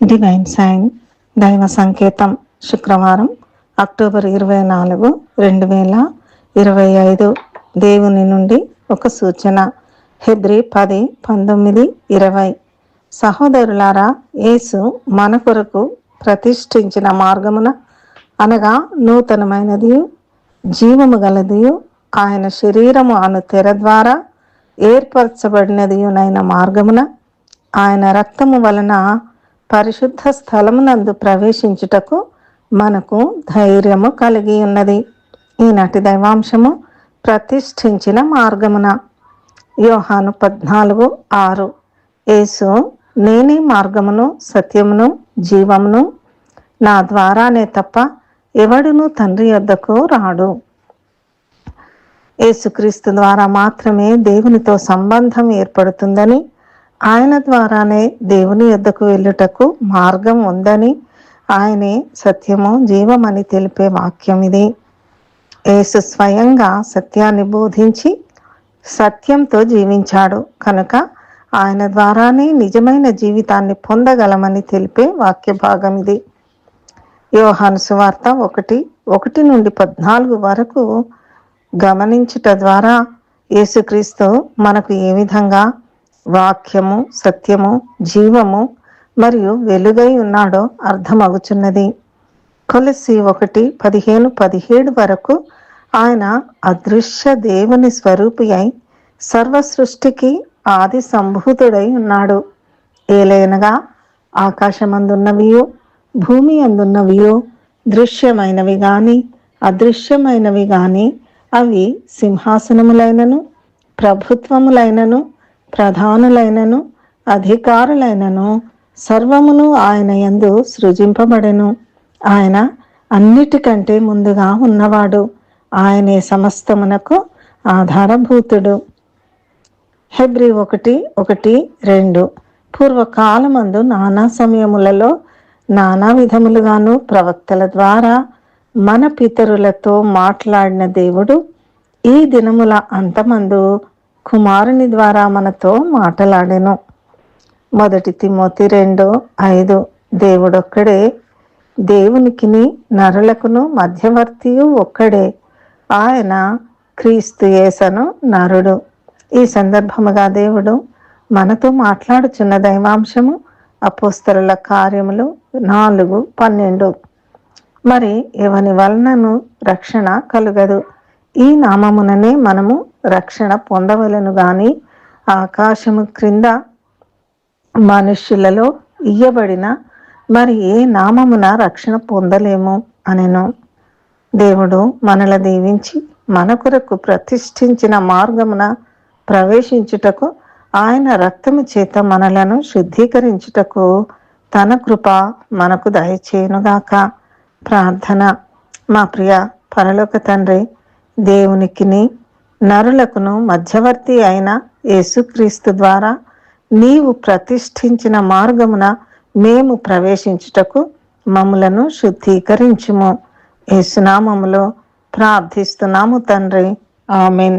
Divine sign దైవ సంకేతం శుక్రవారం అక్టోబర్ ఇరవై నాలుగు రెండు వేల ఇరవై ఐదు. దేవుని నుండి ఒక సూచన. హెబ్రి పది పంతొమ్మిది ఇరవై. సహోదరులారా యేసు మన కొరకు ప్రతిష్ఠించిన మార్గమున అనగా నూతనమైనది జీవము గలది ఆయన శరీరము అను తెర ద్వారా ఏర్పరచబడినదియునైన మార్గమున. ఆయన రక్తము వలన పరిశుద్ధ స్థలమునందు ప్రవేశించుటకు మనకు ధైర్యము కలిగి ఉన్నది. ఈనాటి దైవాంశము ప్రతిష్ఠించిన మార్గమున. యోహాను పద్నాలుగు ఆరు. యేసు నేనే మార్గమును సత్యమును జీవమును. నా ద్వారానే తప్ప ఎవడును తండ్రి యొద్దకు రాడు. యేసుక్రీస్తు ద్వారా మాత్రమే దేవునితో సంబంధం ఏర్పడుతుందని ఆయన ద్వారానే దేవుని యొద్దకు వెళ్ళుటకు మార్గం ఉందని ఆయనే సత్యము జీవమని తెలిపే వాక్యం ఇది. యేసు స్వయంగా సత్యాన్ని బోధించి సత్యంతో జీవించాడు. కనుక ఆయన ద్వారానే నిజమైన జీవితాన్ని పొందగలమని తెలిపే వాక్య భాగం ఇది. యోహాను సువార్త ఒకటి ఒకటి నుండి పద్నాలుగు వరకు గమనించుట ద్వారా యేసుక్రీస్తు మనకు ఏ విధంగా వాక్యము సత్యము జీవము మరియు వెలుగై ఉన్నాడో అర్థమగుచున్నది. కొలసి ఒకటి పదిహేను పదిహేడు వరకు ఆయన అదృశ్య దేవుని స్వరూపి అయి సర్వ సృష్టికి ఆది సంభూతుడై ఉన్నాడు. ఏలైనగా ఆకాశమందున్నవియో భూమి అందున్నవియో దృశ్యమైనవి గాని అదృశ్యమైనవి గాని అవి సింహాసనములైనను ప్రభుత్వములైనను ప్రధానులైనను అధికారులైనను సర్వమును ఆయన యందు సృజింపబడెను. ఆయన అన్నిటికంటే ముందుగా ఉన్నవాడు. ఆయనే సమస్తమునకు ఆధారభూతుడు. హెబ్రి ఒకటి ఒకటి రెండు. పూర్వకాలమందు నానా సమయములలో నానా విధములుగాను ప్రవక్తల ద్వారా మన పితరులతో మాట్లాడిన దేవుడు ఈ దినముల అంతమందు కుమారుని ద్వారా మనతో మాట్లాడెను. మొదటి తిమోతి రెండు ఐదు. దేవుడొక్కడే. దేవునికిని నరులకును మధ్యవర్తియు ఒక్కడే. ఆయన క్రీస్తు యేసను నరుడు. ఈ సందర్భముగా దేవుడు మనతో మాట్లాడుచున్న దైవాంశము అపోస్తరుల కార్యములు నాలుగు పన్నెండు. మరి ఎవని వలనను రక్షణ కలుగదు? ఈ నామముననే మనము రక్షణ పొందవలను గాని ఆకాశము క్రింద మనుష్యులలో ఇయ్యబడిన మరి ఏ నామమున రక్షణ పొందలేము అనెను. దేవుడు మనల దీవించి మన కొరకు ప్రతిష్ఠించిన మార్గమున ప్రవేశించుటకు ఆయన రక్తము చేత మనలను శుద్ధీకరించుటకు తన కృప మనకు దయచేయునుగాక. ప్రార్థన. మా ప్రియ పరలోక తండ్రి దేవునికిని నరులకును మధ్యవర్తి అయిన యేసుక్రీస్తు ద్వారా నీవు ప్రతిష్ఠించిన మార్గమున మేము ప్రవేశించుటకు మమ్ములను శుద్ధీకరించుము. యేసునామములో ప్రార్థిస్తున్నాము తండ్రి. ఆమెన్.